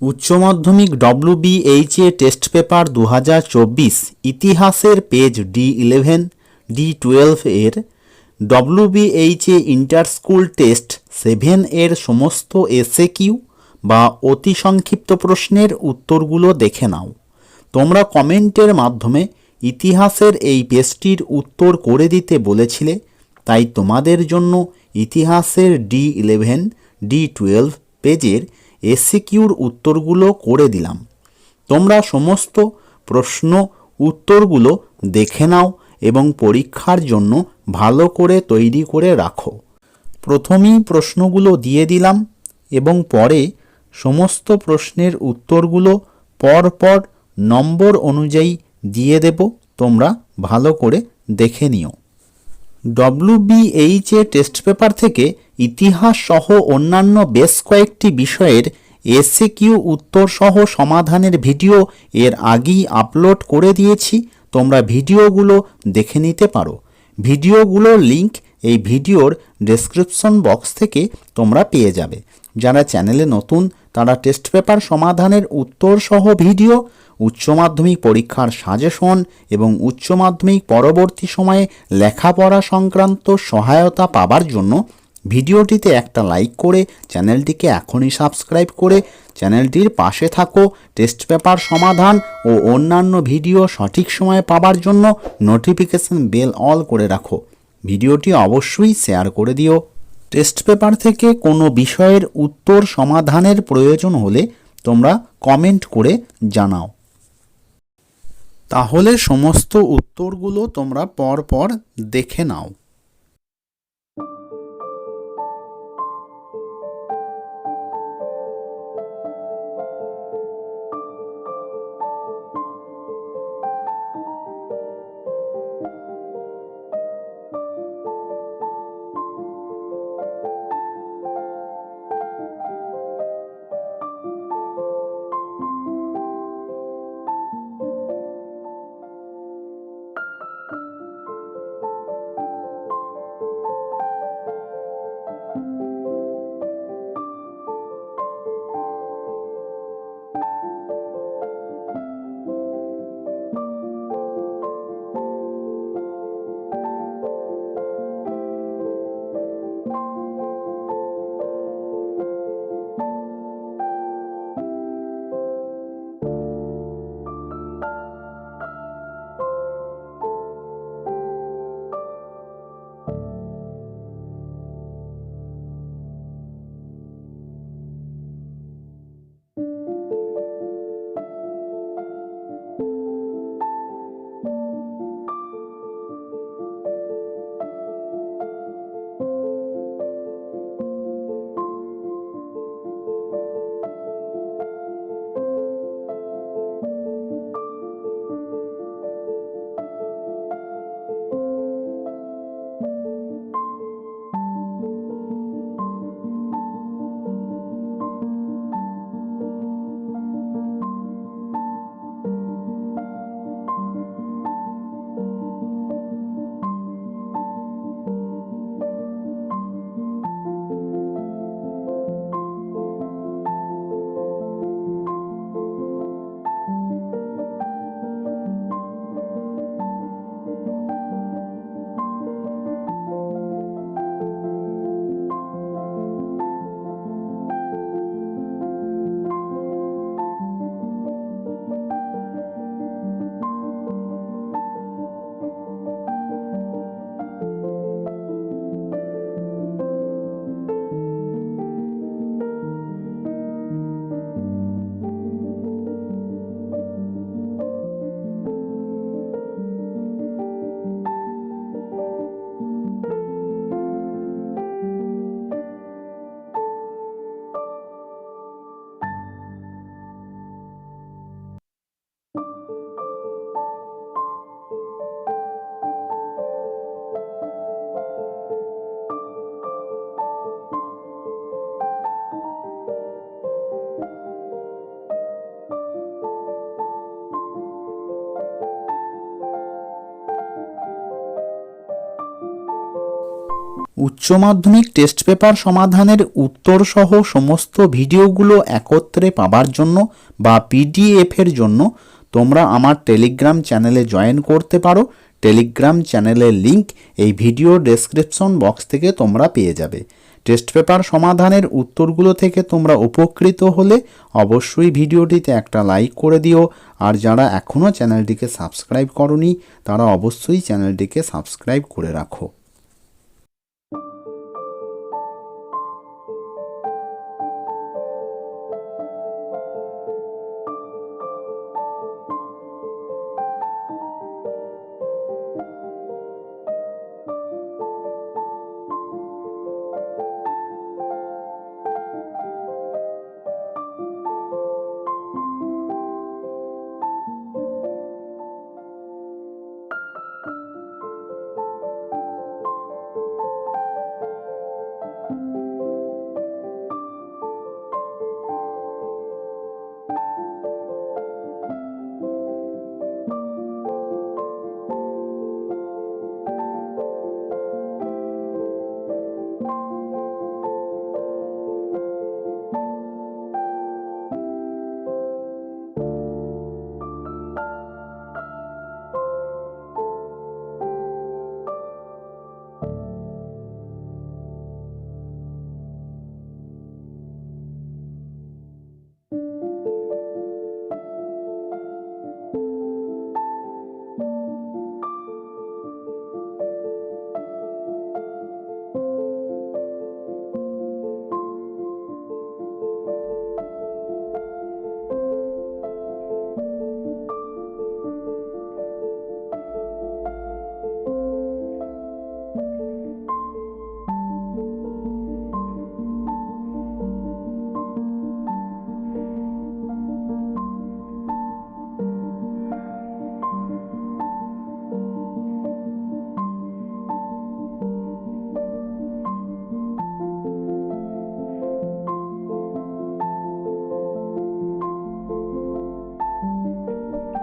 উচ্চ মাধ্যমিক ডব্লিউবিএইচ এ test paper দু হাজার চব্বিশ ইতিহাসের page D eleven D twelve এর ডব্লিউবিএইচ এ ইন্টার স্কুল টেস্ট সেভেন এর সমস্ত এসএ কিউ বা অতি সংক্ষিপ্ত প্রশ্নের উত্তরগুলো দেখে নাও। তোমরা কমেন্টের মাধ্যমে ইতিহাসের এই পেজটির উত্তর করে দিতে বলেছিলে, তাই তোমাদের জন্য ইতিহাসের ডি ইলেভেন ডি টুয়েলভ পেজের এসিকিউর উত্তরগুলো করে দিলাম। তোমরা সমস্ত প্রশ্ন উত্তরগুলো দেখে নাও এবং পরীক্ষার জন্য ভালো করে তৈরি করে রাখো। প্রথমেই প্রশ্নগুলো দিয়ে দিলাম এবং পরে সমস্ত প্রশ্নের উত্তরগুলো পর পর নম্বর অনুযায়ী দিয়ে দেব, তোমরা ভালো করে দেখে নিও। ডব্লিউবিএইচ এ টেস্ট পেপার থেকে ইতিহাস সহ অন্যান্য বেশ কয়েকটি বিষয়ের এসএ কিউ উত্তর সহ সমাধানের ভিডিও এর আগেই আপলোড করে দিয়েছি। তোমরা ভিডিওগুলো দেখে নিতে পারো। ভিডিওগুলোর লিংক এই ভিডিওর ডেসক্রিপশন বক্স থেকে তোমরা পেয়ে যাবে। যারা চ্যানেলে নতুন, তারা টেস্ট পেপার সমাধানের উত্তর সহ ভিডিও, উচ্চ মাধ্যমিক পরীক্ষার সাজেশন এবং উচ্চ মাধ্যমিক পরবর্তী সময়ে লেখাপড়া সংক্রান্ত সহায়তা পাবার জন্য ভিডিওটিতে একটা লাইক করে চ্যানেলটিকে এখনই সাবস্ক্রাইব করে চ্যানেলটির পাশে থাকো। টেস্ট পেপার সমাধান ও অন্যান্য ভিডিও সঠিক সময়ে পাবার জন্য নোটিফিকেশন বেল অল করে রাখো। ভিডিওটি অবশ্যই শেয়ার করে দিও। টেস্ট পেপার থেকে কোনো বিষয়ের উত্তর সমাধানের প্রয়োজন হলে তোমরা কমেন্ট করে জানাও। তাহলে সমস্ত উত্তরগুলো তোমরা পর পর দেখে নাও। উচ্চ মাধ্যমিক টেস্ট পেপার সমাধানের উত্তর সহ সমস্ত ভিডিওগুলো একত্রে পাবার জন্য বা পিডিএফ এর জন্য তোমরা আমার টেলিগ্রাম চ্যানেলে জয়েন করতে পারো। টেলিগ্রাম চ্যানেলের লিংক এই ভিডিও ডেসক্রিপশন বক্স থেকে তোমরা পেয়ে যাবে। টেস্ট পেপার সমাধানের উত্তরগুলো থেকে তোমরা উপকৃত হলে অবশ্যই ভিডিওটিতে একটা লাইক করে দিও। আর যারা এখনও চ্যানেলটিকে সাবস্ক্রাইব করনি, তারা অবশ্যই চ্যানেলটিকে সাবস্ক্রাইব করে রাখো।